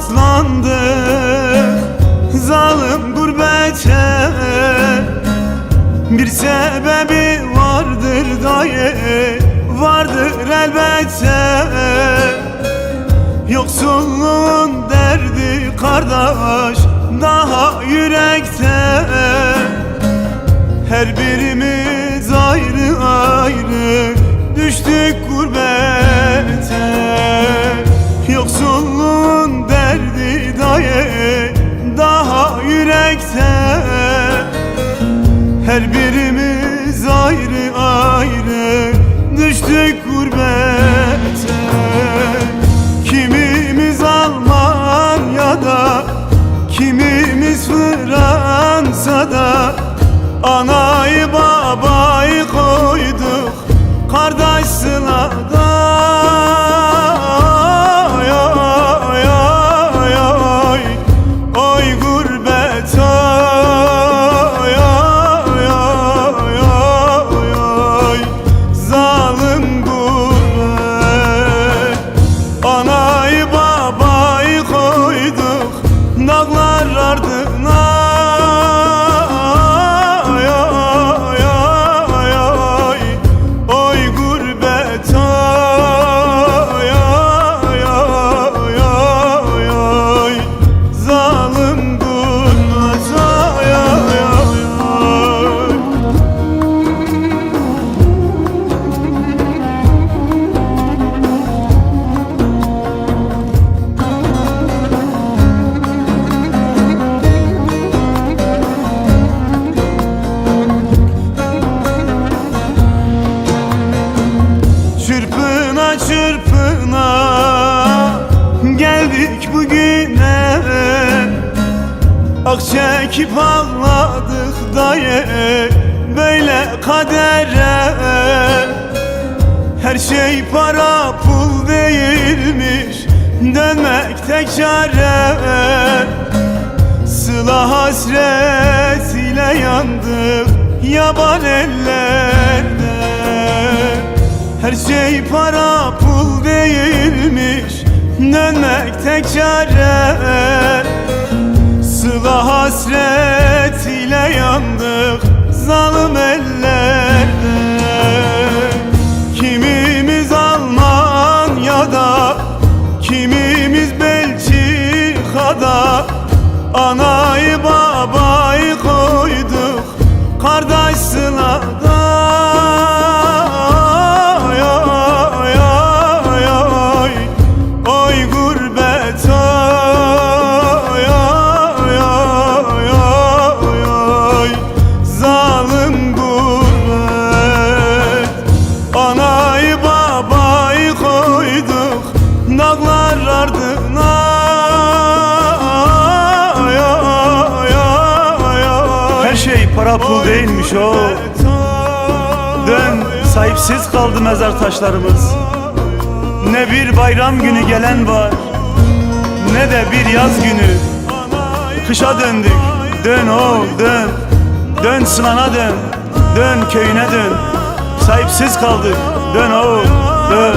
katlandık Zalim gurbete Bir sebebi vardır dayı Vardır elbette. Yoksulluğun derdi kardeş Daha yürekte. Her birimiz ayrı ayrı Düştük gurbete. Yoksulluğun dayı Daha yürekte. Her birimiz ayrı ayrı Düştük gurbete. Kimimiz Almanya'da Kimimiz Fransa'da Anayı babayı koyduk Kardeş sılada bugüne. Ak çekip ağladık dayı böyle kadere. Her şey para pul değilmiş dönmek tek çare. Sıla hasret ile yandık yaban ellerde. Her şey para pul değilmiş dönmek tek çare. Sıla hasret ile yandık zalim ellerde şey para pul değilmiş o. Dön sahipsiz kaldı mezar taşlarımız. Ne bir bayram günü gelen var Ne de bir yaz günü. Kışa döndük Dön oğul dön. Dön sınana dön Dön köyüne dön. Sahipsiz kaldık Dön oğul dön